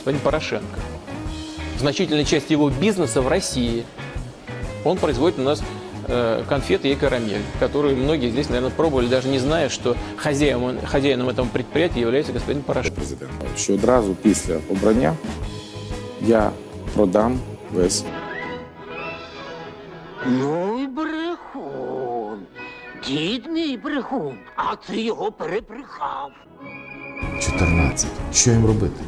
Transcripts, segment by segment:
господин Порошенко. Значительная часть его бизнеса в России. Он производит у нас конфеты и карамель, которые многие здесь, наверное, пробовали, даже не зная, что хозяином, хозяином этого предприятия является господин Порошенко. президента, що одразу після обрання я продам весь Ну й брехун. Дід мій брехун, а ти його перебрехав. 14. Що їм робити?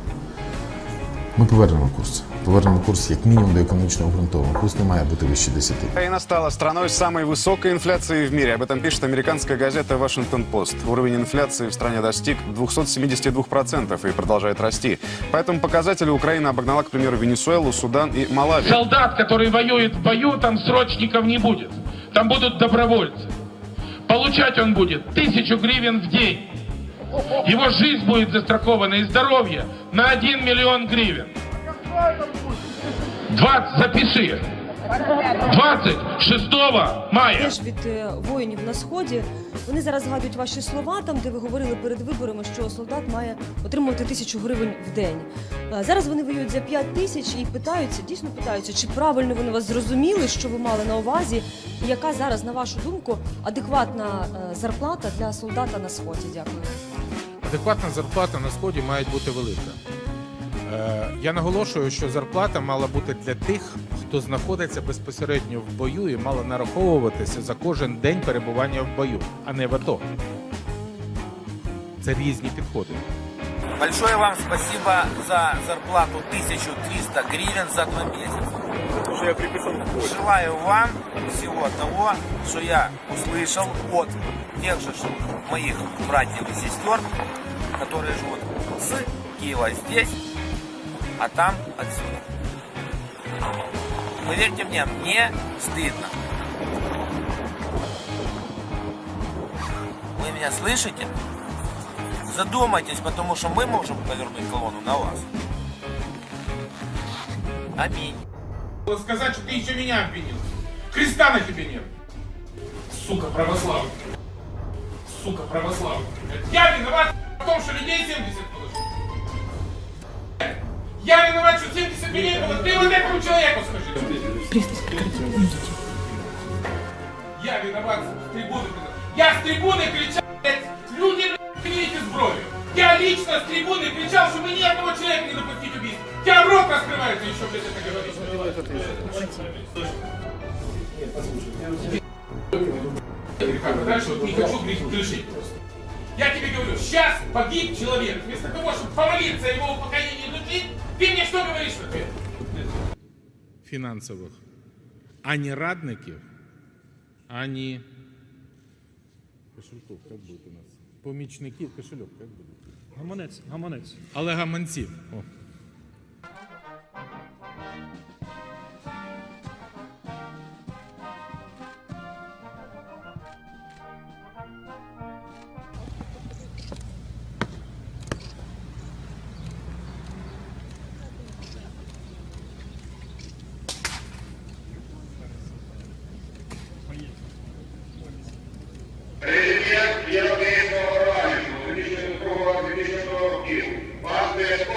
Ми повернемо курс. Повернемо курс як мінімум до економічно обґрунтованого. Курс не має бути вище 10. Украина стала страной с самой высокой инфляцией в мире. Об этом пишет американская газета «Вашингтон-Пост». Уровень инфляции в стране достиг 272% и продолжает расти. По этому показателю Украина обогнала, к примеру, Венесуэлу, Судан и Малави. Солдат, который воюет в бою, там срочников не будет. Там будут добровольцы. Получать он будет тысячу гривен в день. Его жизнь будет застрахована и здоровье на 1 миллион гривен. 20, запиши. 26 мая. теж від е, воїнів на сході. Вони зараз згадують ваші слова, там де ви говорили перед виборами, що солдат має отримувати тисячу гривень в день. Е, Зараз вони воюють за 5 тисяч і питаються, дійсно питаються, чи правильно вони вас зрозуміли, що ви мали на увазі, і яка зараз, на вашу думку, адекватна е, зарплата для солдата на сході? Дякую. Адекватна зарплата на сході має бути велика. Е, Я наголошую, що зарплата мала бути для тих, хто знаходиться безпосередньо в бою і мала нараховуватися за кожен день перебування в бою, а не в АТО. Це різні підходи. Большое вам спасибо за зарплату 1300 гривен за два месяца. Желаю вам всего того, что я услышал от тех же моих братьев и сестер, которые живут с Киева здесь, а там отсюда. Поверьте мне, мне стыдно. Вы меня слышите? Задумайтесь, потому что мы можем повернуть колонну на вас. Аминь. Сказать, что ты еще меня обвинил. Креста на тебе нет. Сука православный. Сука православный. Я виноват в том, что людей 70 было. Я виноват, что 70 людей было. Ты вот этому человеку скажи. Я виноват с трибуны. Я с трибуны кричал, блядь, люди, блядь, видите зброю. Я лично с трибуны кричал, что мы ни одного человека не допустить убийства. У тебя рот раскрывается еще, блядь, это говорить. Дальше вот не хочу грешить просто. Я тебе говорю, сейчас погиб человек. Вместо того, чтобы помолиться о его упокоении души, ты мне что говоришь в ответ? Фінансових. Ані радників, ані кошельков, як буде у нас? Помічників, кошельок, як буде? Гаманець, гаманець. Але гаманців. О. Brasil, mas